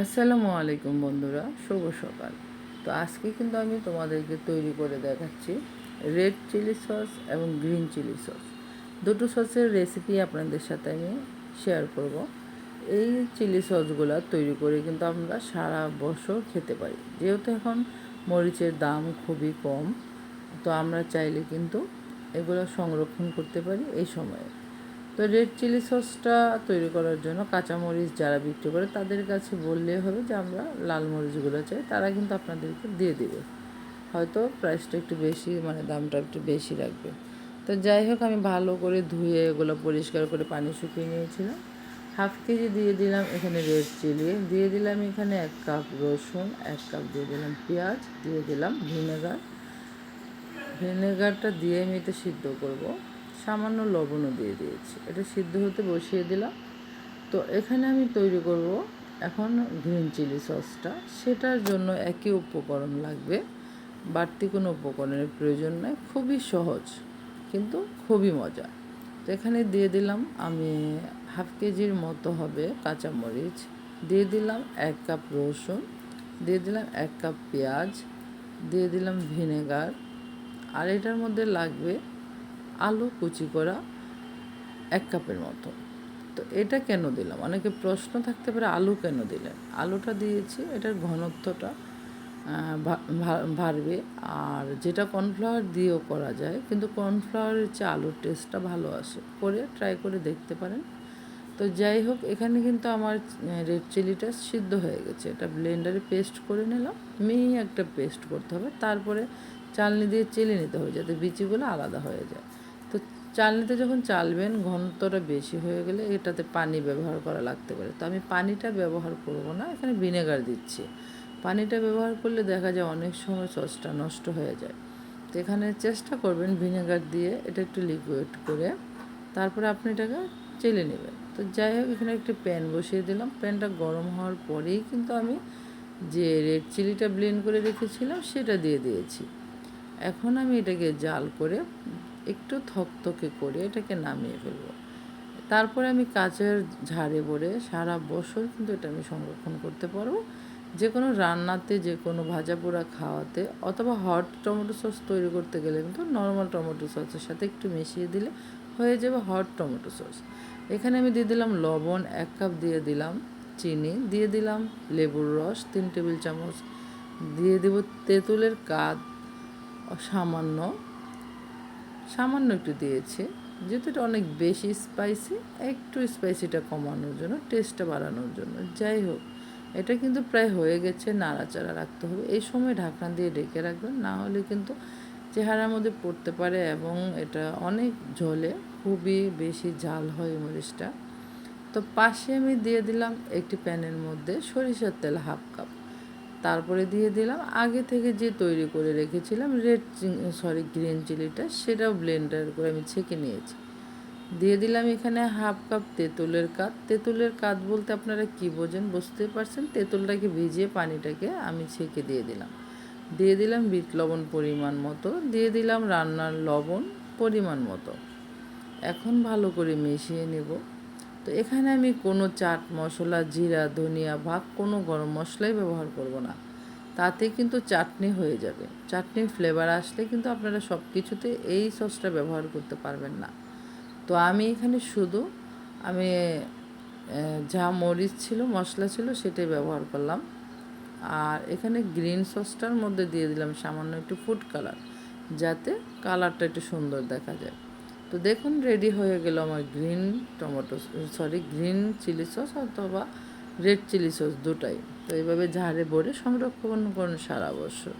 আসসালামু আলাইকুম বন্ধুরা, শুভ সকাল। তো আজকে কিন্তু আমি তোমাদেরকে তৈরি করে দেখাচ্ছি রেড চিলি সস এবং গ্রিন চিলি সস। দুটো সসের রেসিপি আপনাদের সাথে আমি শেয়ার করব। এই চিলি সসগুলো তৈরি করে কিন্তু আমরা সারা বছর খেতে পারি। যেহেতু এখন মরিচের দাম খুবই কম, তো আমরা চাইলে কিন্তু এগুলো সংরক্ষণ করতে পারি এই সময়ে। তো রেড চিলি সসটা তৈরি করার জন্য কাঁচামরিচ যারা বিক্রি করে তাদের কাছে বললে হবে যে আমরা লাল মরিচগুলো চাই, তারা কিন্তু আপনাদেরকে দিয়ে দেবে। হয়তো প্রাইসটা একটু বেশি মানে দামটা একটু বেশি রাখবে। তো যাই হোক, আমি ভালো করে ধুয়ে এগুলো পরিষ্কার করে পানি শুকিয়ে নিয়েছিলাম। হাফ কেজি দিয়ে দিলাম এখানে রেড চিলি দিয়ে দিলাম এখানে এক কাপ রসুন, এক কাপ দিয়ে দিলাম পেঁয়াজ, দিয়ে দিলাম ভিনেগার ভিনেগারটা দিয়ে আমি এটা সিদ্ধ করব। সামান্য লবণও দিয়ে দিয়েছি। এটা সিদ্ধ হতে বসিয়ে দিলাম। তো এখানে আমি তৈরি করব এখন গ্রিন চিলি সসটা। সেটার জন্য একই উপকরণ লাগবে। বাড়তি কোনো উপকরণের প্রয়োজন নয় খুবই সহজ, কিন্তু খুবই মজা তো এখানে দিয়ে দিলাম আমি হাফ কেজির মতো হবে কাঁচামরিচ। দিয়ে দিলাম এক কাপ রসুন। দিয়ে দিলাম এক কাপ পেঁয়াজ। দিয়ে দিলাম ভিনেগার। আর এটার মধ্যে লাগবে আলু, কুচি করা এক কাপের মতো। তো এটা কেন দিলাম? অনেকে প্রশ্ন থাকতে পারে, আলু কেন দিলেন? আলুটা দিয়েছি, এটার ঘনত্বটা বাড়বে। আর যেটা কর্নফ্লাওয়ার দিয়েও করা যায়, কিন্তু কর্নফ্লাওয়ারের চেয়ে আলুর টেস্টটা ভালো আসে। করে ট্রাই করে দেখতে পারেন। তো যাই হোক, এখানে কিন্তু আমার রেড চিলিটা সিদ্ধ হয়ে গেছে। এটা ব্লেন্ডারে পেস্ট করে নিলাম। মেয়ে একটা পেস্ট করতে হবে। তারপরে চালনি দিয়ে চেলে নিতে হবে, যাতে বিচিগুলো আলাদা হয়ে যায়। তো চালনিতে যখন চালবেন, ঘনত্বটা বেশি হয়ে গেলে এটাতে পানি ব্যবহার করা লাগতে পারে। তো আমি পানিটা ব্যবহার করব না, এখানে ভিনেগার দিচ্ছি। পানিটা ব্যবহার করলে দেখা যায় অনেক সময় সসটা নষ্ট হয়ে যায়। তো এখানে চেষ্টা করবেন ভিনেগার দিয়ে এটা একটু লিকুইড করে, তারপরে আপনি এটাকে চেলে নেবেন। তো যাই হোক, এখানে একটি প্যান বসিয়ে দিলাম। প্যানটা গরম হওয়ার পরেই কিন্তু আমি যে রেড চিলিটা ব্লেন্ড করে রেখেছিলাম, সেটা দিয়ে দিয়েছি। এখন আমি এটাকে জাল করে একটু থকথকে করে এটাকে নামিয়ে ফেলব। তারপরে আমি কাচের ঝাড়ে ভরে সারা বছর কিন্তু এটা আমি সংরক্ষণ করতে পারব। যে কোনো রান্নাতে যে কোনো ভাজা পোড়া খাওয়াতে অথবা হট টমেটো সস তৈরি করতে গেলে কিন্তু নর্মাল টমেটো সসের সাথে একটু মিশিয়ে দিলে হয়ে যাবে হট টমেটো সস এখানে আমি দিয়ে দিলাম লবণ, এক কাপ দিয়ে দিলাম চিনি, দিয়ে দিলাম লেবুর রস, তিন টেবিল চামচ। দিয়ে দেব তেঁতুলের কাদ, সামান্য সামান্য একটু দিয়েছে। যেহেতু এটা অনেক বেশি স্পাইসি একটু স্পাইসিটা কমানোর জন্য টেস্টটা বাড়ানোর জন্য। যাই হোক, এটা কিন্তু প্রায় হয়ে গেছে, নাড়াচাড়া রাখতে হবে। এই সময় ঢাকনা দিয়ে ডেকে রাখবেন, না হলে কিন্তু চেহারার মধ্যে পড়তে পারে এবং এটা অনেক ঝোলে, খুবই বেশি ঝাল হয় মরিচটা। তো পাশে আমি দিয়ে দিলাম একটি প্যানের মধ্যে সরিষার তেল হাফ কাপ। তারপরে দিয়ে দিলাম। আগে থেকে যে তৈরি করে রেখেছিলাম রেড সরি গ্রিন চিলিটা সেটাও ব্লেন্ডার করে আমি ছেঁকে নিয়েছি। দিয়ে দিলাম এখানে হাফ কাপ তেঁতুলের কাত। তেঁতুলের কাত বলতে আপনারা কি বোঝেন বুঝতে পারছেন? তেঁতুলটাকে ভিজিয়ে পানিটাকে আমি ছেঁকে দিয়ে দিলাম। দিয়ে দিলাম বিট লবণ পরিমাণ মতো। দিয়ে দিলাম রান্নার লবণ পরিমাণ মতো। এখন ভালো করে মিশিয়ে নেব। তো এখানে আমি কোনো চাট মশলা, জিরা, ধনিয়া ভাগ কোনো গরম মশলাই ব্যবহার করব না। তাতে কিন্তু চাটনি হয়ে যাবে। চাটনির ফ্লেভার আসলে কিন্তু আপনারা সব কিছুতে এই সসটা ব্যবহার করতে পারবেন না। তো আমি এখানে শুধু আমি যা মরিচ ছিল, মশলা ছিল সেটাই ব্যবহার করলাম। আর এখানে গ্রিন সসটার মধ্যে দিয়ে দিলাম সামান্য একটু ফুড কালার যাতে কালারটা একটু সুন্দর দেখা যায়। তো দেখুন রেডি হয়ে গেল আমার green tomato sorry green chili sauce অথবা রেড চিলি সস দুটাই। তো এইভাবে ঝাড়ে ভরে সংরক্ষণ করুন সারা বছর।